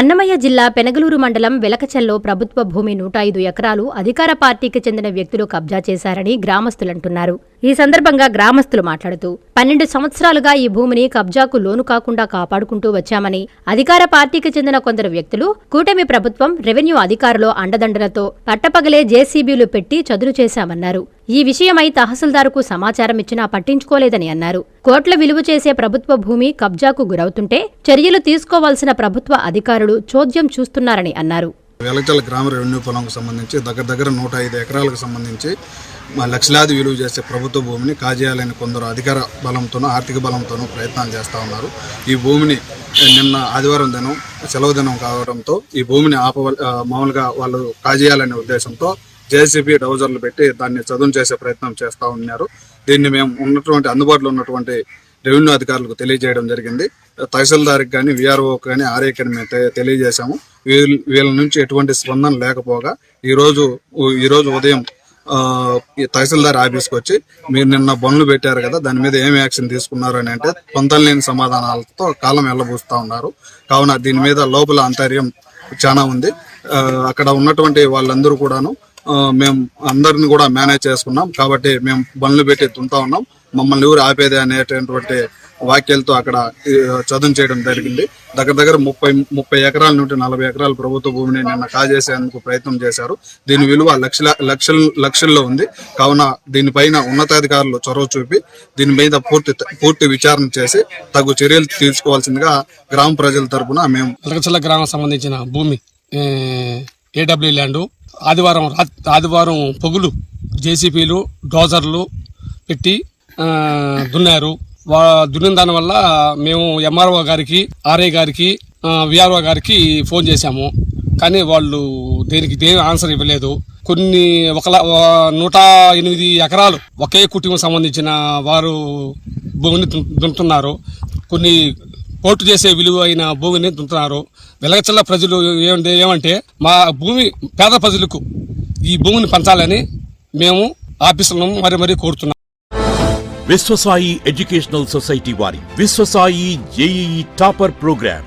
అన్నమయ్య జిల్లా పెనగలూరు మండలం వెలకచెల్లో ప్రభుత్వ భూమి నూట ఐదు ఎకరాలు అధికార పార్టీకి చెందిన వ్యక్తులు కబ్జా చేశారని గ్రామస్తులంటున్నారు. ఈ సందర్భంగా గ్రామస్తులు మాట్లాడుతూ పన్నెండు సంవత్సరాలుగా ఈ భూమిని కబ్జాకు లోను కాకుండా కాపాడుకుంటూ వచ్చామని అధికార పార్టీకి చెందిన కొందరు వ్యక్తులు కూటమి ప్రభుత్వం రెవెన్యూ అధికారులు అండదండలతో పట్టపగలే జేసీబీలు పెట్టి చదును చేశామన్నారు. ఈ విషయమై తహసీల్దార్కు సమాచారం ఇచ్చినా పట్టించుకోలేదని అన్నారు. కోట్ల విలువ చేసే ప్రభుత్వ భూమి కబ్జాకు గురవుతుంటే చర్యలు తీసుకోవాల్సిన ప్రభుత్వ అధికారులు చోద్యం చూస్తున్నారని అన్నారు. వెలచల గ్రామ రెవెన్యూ పొలంకు సంబంధించి దగ్గర దగ్గర నూట ఐదు ఎకరాలకు సంబంధించి మా లక్షలాది విలువ చేసే ప్రభుత్వ భూమిని కాజేయాలని కొందరు అధికార బలంతోనూ ఆర్థిక బలంతోనూ ప్రయత్నాలు చేస్తూ ఉన్నారు. ఈ భూమిని నిన్న ఆదివారం దినం సెలవు దినం కావడంతో ఈ భూమిని ఆపవ మామూలుగా వాళ్ళు కాజేయాలనే ఉద్దేశంతో జేసీబీ డౌజర్లు పెట్టి దాన్ని చదును చేసే ప్రయత్నం చేస్తూ ఉన్నారు. దీన్ని మేము ఉన్నటువంటి అందుబాటులో ఉన్నటువంటి రెవెన్యూ అధికారులకు తెలియజేయడం జరిగింది. తహసీల్దార్కి కానీ విఆర్ఓకి కానీ ఆర్ఏకి మేము తె- తెలియజేశాము. వీళ్ళ వీళ్ళ నుంచి ఎటువంటి స్పందన లేకపోగా ఈరోజు ఈరోజు ఉదయం ఈ తహసీల్దార్ ఆఫీస్కి వచ్చి మీరు నిన్న బండ్లు పెట్టారు కదా దాని మీద ఏం యాక్షన్ తీసుకున్నారు అని అంటే పొంతలేని సమాధానాలతో కాలం వెళ్ళబూస్తూ ఉన్నారు. కావున దీని మీద లోపల అంతర్యం చాలా ఉంది. అక్కడ ఉన్నటువంటి వాళ్ళందరూ కూడాను మేము అందరిని కూడా మేనేజ్ చేసుకున్నాం. కాబట్టి మేము బండ్లు పెట్టి తుంతా ఉన్నాం. మమ్మల్ని ఎవరు ఆపేది అనేటటువంటి వాక్యాలతో అక్కడ చదువు చదును చేయడం జరిగింది. దగ్గర దగ్గర ముప్పై ముప్పై ఎకరాల నుండి నలభై ఎకరాల ప్రభుత్వ భూమిని నిన్న కాజేసేందుకు ప్రయత్నం చేశారు. దీని విలువ లక్షల లక్షల లక్షల్లో ఉంది. కావున దీనిపైన ఉన్నతాధికారులు చొరవ చూపి దీని మీద పూర్తి పూర్తి విచారణ చేసి తగు చర్యలు తీసుకోవాల్సిందిగా గ్రామ ప్రజల తరపున మేము గ్రామం సంబంధించిన భూమి ఏడబ్ల్యూ ల్యాండ్ ఆదివారం ఆదివారం పొగులు జేసీపీలు డోజర్లు పెట్టి దున్నారు. వా దున్నిన దానివల్ల మేము ఎంఆర్ఓ గారికి ఆర్ఐ గారికి విఆర్ఓ గారికి ఫోన్ చేశాము. కానీ వాళ్ళు దేనికి దేని ఆన్సర్ ఇవ్వలేదు. కొన్ని ఒక నూట ఎనిమిది ఎకరాలు ఒకే కుటుంబం సంబంధించిన వారు భూమిని దున్- దున్నుతున్నారు కొన్ని పోటు చేసే విలువ అయిన భూమిని దున్నుతున్నారు వెలగచల్ల ప్రజలు ఏమంటే ఏమంటే మా భూమి పేద ప్రజలకు ఈ భూమిని పంచాలని మేము ఆఫీసులను మరి మరీ కోరుతున్నాం. విశ్వసాయి ఎడ్యుకేషనల్ సొసైటీ వారి Viswasai JEE topper program.